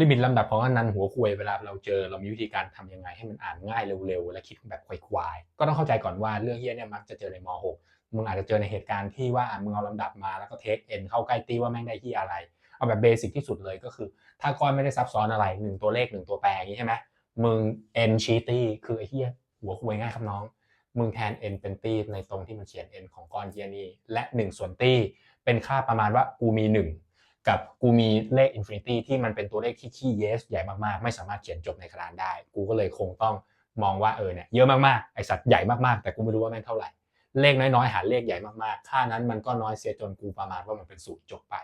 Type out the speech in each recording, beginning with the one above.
ลิมิตลำดับของอนันต์หัวควยเวลาเราเจอเรามีวิธีการทำยังไงให้มันอ่านง่ายเร็วๆ และคิดแบบควายๆก็ต้องเข้าใจก่อนว่าเรื่องเฮี้ยเนี่ยมักจะเจอในม .6 มึงอาจจะเจอในเหตุการณ์ที่ว่ามึงเอาลำดับมาแล้วก็เทคเอ็นเข้าใกล้ตีว่าแม่งได้ที่อะไร เอาแบบเบสิกที่สุดเลยก็คือ ถ้าก้อนไม่ได้ซับซ้อนอะไรหนึ่งตัวเลขหนึ่งตัวแปรอย่างนี้ใช่ไหมมึง n ชี้ตี้คือไอ้เฮี้ยหัวควยง่ายครับน้อง มึงแทน n เป็นตี้ในตรงที่มันเขียน n ของก้อนเฮี้ยนี่และ1ส่วนตี้เป็นค่าประมาณว่ากูมี1 กับกูมีเลข infinity ที่มันเป็นตัวเลขที่ขี้ yes ใหญ่มากๆ ไม่สามารถเขียนจบในกระดานได้ กูก็เลยคงต้องมองว่าเออเนี่ยเยอะมากๆไอสัตว์ใหญ่มากๆ แต่กูไม่รู้ว่าแม่งเท่าไหร่ เลขน้อยๆ หาเลขใหญ่มากๆ ค่านั้นมันก็น้อยเสียจนกูประมาณว่ามันเป็นศูนย์จบไป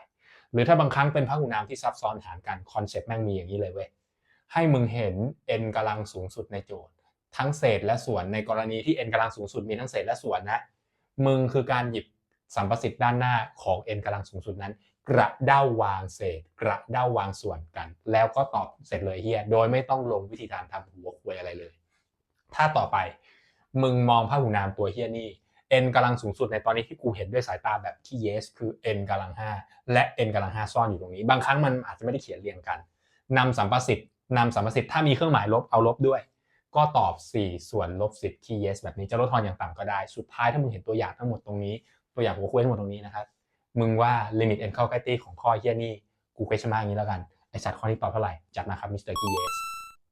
หรือถ้าบางครั้งเป็นพหุนามที่ซับซ้อนหารกันคอนเซ็ปต์แม่งมีอย่างนี้เลยเว้ยให้มึงเห็น n กำลังสูงสุดในโจทย์ ทั้งเศษและส่วนในกรณีที่ n กำลังสูงสุดมีทั้งเศษและส่วนนะมึงคือการหยิบสัมประสิทธิ์ด้านหน้าของ n กำลังสูงสุดนั้น กระเด้าวางเศษ กระเด้าวางส่วนกัน แล้วก็ตอบเสร็จเลยเฮียโดยไม่ต้องลงวิธีการทำหัวควยอะไรเลย ถ้าต่อไป มึงมองพระหุนามตัวเฮียนี่ n กำลังสูงสุดในตอนนี้ที่กูเห็นด้วยสายตาแบบที่ yes คือ n กำลัง5และ n กำลัง5ซ่อนอยู่ตรงนี้ บางครั้งมันอาจจะไม่ได้เขียนเรียงกันนำสัมประสิทธิ์นำสัมประสิทธิ์ถ้ามีเครื่องหมายลบเอาลบด้วย ก็ตอบ 4 ส่วนลบ10ที่ yes แบบนี้จะลดทอนอย่างต่ำก็ได้ สุดท้ายถ้ามึงเห็นตัวอย่างทั้งหมดตรงนี้ ตัวอย่างหัวคุยทั้งหมดตรงนี้นะครับ มึงว่า limit n เข้าใกล้ตีของข้อเฮียนี่กูเคชมาอย่างนี้แล้วกันไอสัตว์ข้อนี้ตอบเท่าไหร่จัดมาครับมิสเตอร์กีเอส